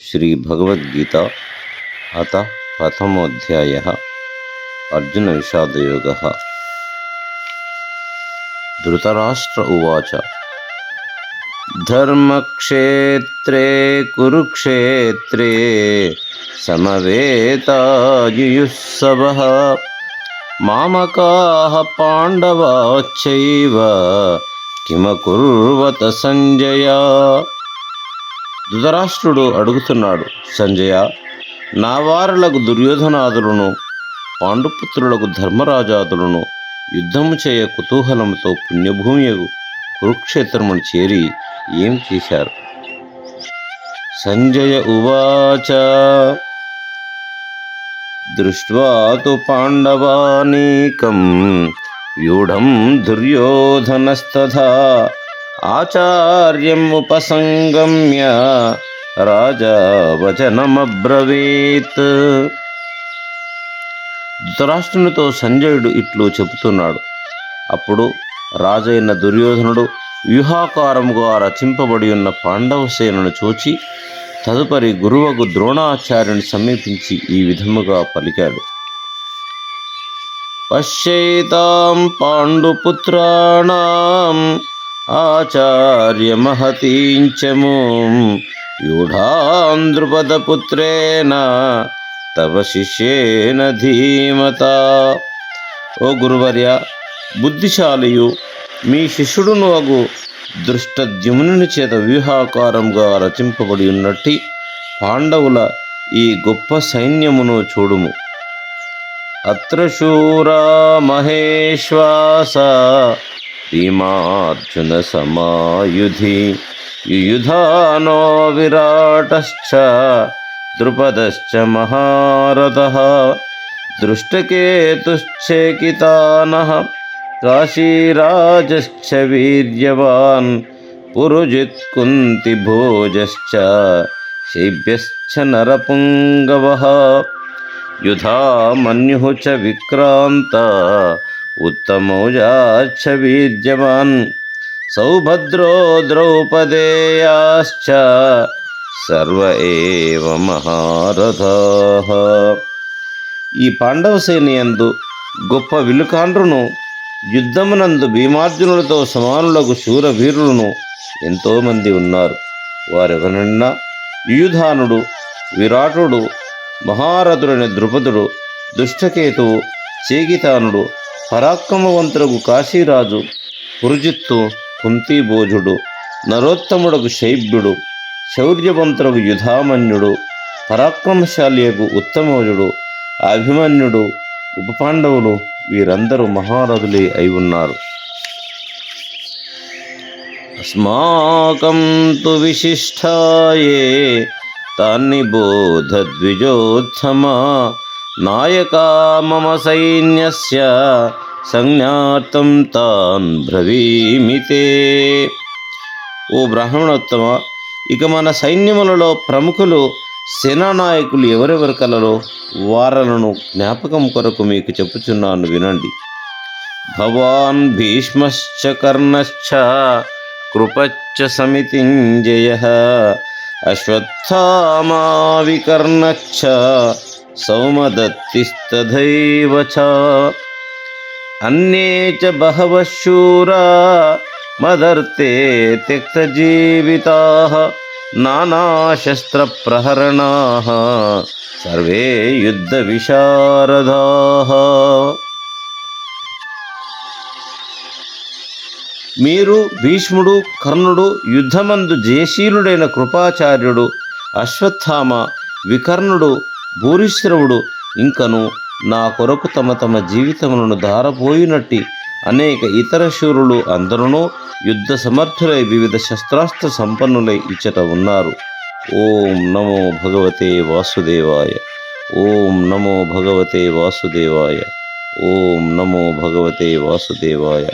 श्री भगवद्गीता अतः प्रथमोऽध्यायः अर्जुनविषादयोगः धृतराष्ट्र उवाच। धर्मक्षेत्रे कुरुक्षेत्रे समवेतायुयुत्सवः मामकाः पाण्डवाश्चैव किमकुर्वत सञ्जया ధృతరాష్ట్రుడు అడుగుతున్నాడు సంజయ నా వారులకు దుర్యోధనాదులను పాండుపుత్రులకు ధర్మరాజాదులను యుద్ధము చేయ కుతూహలంతో పుణ్యభూమియకు కురుక్షేత్రమును చేరి ఏం చేశారు? సంజయ ఉవాచ దృష్ట్వా తు పాండవానీకం వ్యూఢం దుర్యోధనస్తథా ఆచార్యం ఉపసంగమ్య రాజా వచనమబ్రవీత్. ధృతరాష్ట్రునితో సంజయుడు ఇట్లు చెబుతున్నాడు. అప్పుడు రాజైన దుర్యోధనుడు వ్యూహాకారముగా రచింపబడి ఉన్న పాండవసేనను చూచి తదుపరి గురువకు ద్రోణాచార్యుని సమీపించి ఈ విధముగా పలికాడు. పశ్యైతాం పాండుపుత్రాణం ఆచార్యమహతీంచమూం. యూఢాం ద్రుపదపుత్రేణ తవ శిష్యేన ధీమత. ఓ గురువర్య బుద్ధిశాలియు మీ శిష్యుడును అగు దృష్టద్యుమ్నుని చేత వ్యూహాకారంగా రచింపబడి ఉన్నట్టి పాండవుల ఈ గొప్ప సైన్యమును చూడుము. అత్ర శూరా మహేశ్వాస भीमार्जुन समायुधि युयुधानो विराटश्च, द्रुपदश्च महारथः, दृष्टकेतुश्चेकितानः, काशीराजश्च वीर्यवान् पुरुजित्कुन्तिभोजश्च शेभ्यश्च नरपुङ्गवः। युधा मन्युः च विक्रान्ता మన్యుః చ సౌభద్రో ద్రౌపదేయాశ్చ సర్వ ఏవ మహారథాః ఈ పాండవ సేనయందు గొప్ప విలుకాండ్రును యుద్ధమునందు భీమార్జునులతో సమానులకు శూరవీరులను ఎంతోమంది ఉన్నారు. వారెవరన్నా యుయుధానుడు విరాటుడు మహారథుడైన ద్రుపదుడు దుష్టకేతువు చేగితానుడు పరాక్రమవంతులకు కాశీరాజు పురుజిత్తు కుంతీభోజుడు నరోత్తముడకు శైభ్యుడు శౌర్యవంతులకు యుధామన్యుడు పరాక్రమశాలియకు ఉత్తమోజుడు అభిమన్యుడు ఉపపాండవులు వీరందరూ మహారథులే అయి ఉన్నారు. అస్మాకం తు విశిష్టాయే తాన్ని బోధద్విజోత్తమా నాయకా మమ సైన్యస్య సంజ్ఞార్థం తాన్ బ్రవీమితే. ఓ బ్రాహ్మణోత్తమ ఇక మన సైన్యములలో ప్రముఖులు సేనానాయకులు ఎవరెవరు కలలో వారలను జ్ఞాపకం కొరకు మీకు చెప్పుచున్నాను వినండి. భవాన్ భీష్మశ్చ కర్ణశ్చ కృపచ్చ సమితింజయ అశ్వత్థామా వికర్ణశ్చ సౌమదత్తిస్తథైవ చ. అన్నే చ బహవः శూరా. మదర్తే త్యక్తజీవితాः నానాశస్త్రప్రహరణాः సర్వే యుద్ధవిశారదాः మీరు భీష్ముడు కర్ణుడు యుద్ధమందు జయశీలుడైన కృపాచార్యుడు అశ్వత్థామ వికర్ణుడు భూరిశ్రవుడు ఇంకను నా కొరకు తమ తమ జీవితములను ధారపోయినట్టి అనేక ఇతర శూరులు అందరూ యుద్ధ సమర్థులై వివిధ శస్త్రాస్త్ర సంపన్నులై ఇచ్చట ఉన్నారు. ఓం నమో భగవతే వాసుదేవాయ. ఓం నమో భగవతే వాసుదేవాయ. ఓం నమో భగవతే వాసుదేవాయ.